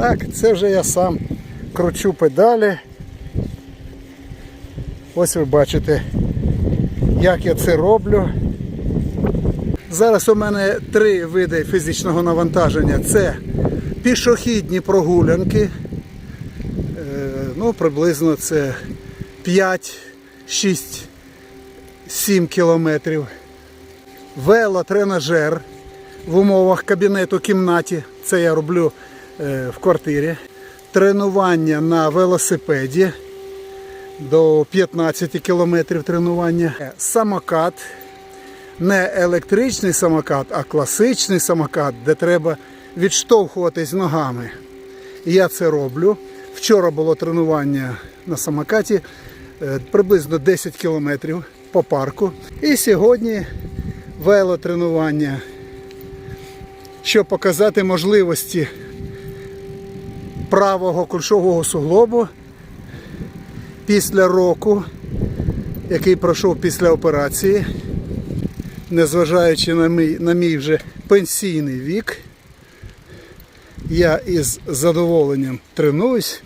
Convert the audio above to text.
Так, це вже я сам кручу педалі. Ось ви бачите, як я це роблю. Зараз у мене три види фізичного навантаження. Це пішохідні прогулянки. Е, Ну, приблизно це 5, 6, 7 кілометрів. Велотренажер в умовах кабінету кімнаті. Це я роблю в квартирі. Тренування на велосипеді до 15 кілометрів тренування. Самокат. Не електричний самокат, а класичний самокат, де треба відштовхуватись ногами. Я це роблю. Вчора було тренування на самокаті е, приблизно 10 кілометрів по парку. І сьогодні велотренування, щоб показати можливості правого кульшового суглобу після року, який пройшов після операції, незважаючи на мій, на мій вже пенсійний вік, я із задоволенням тренуюсь.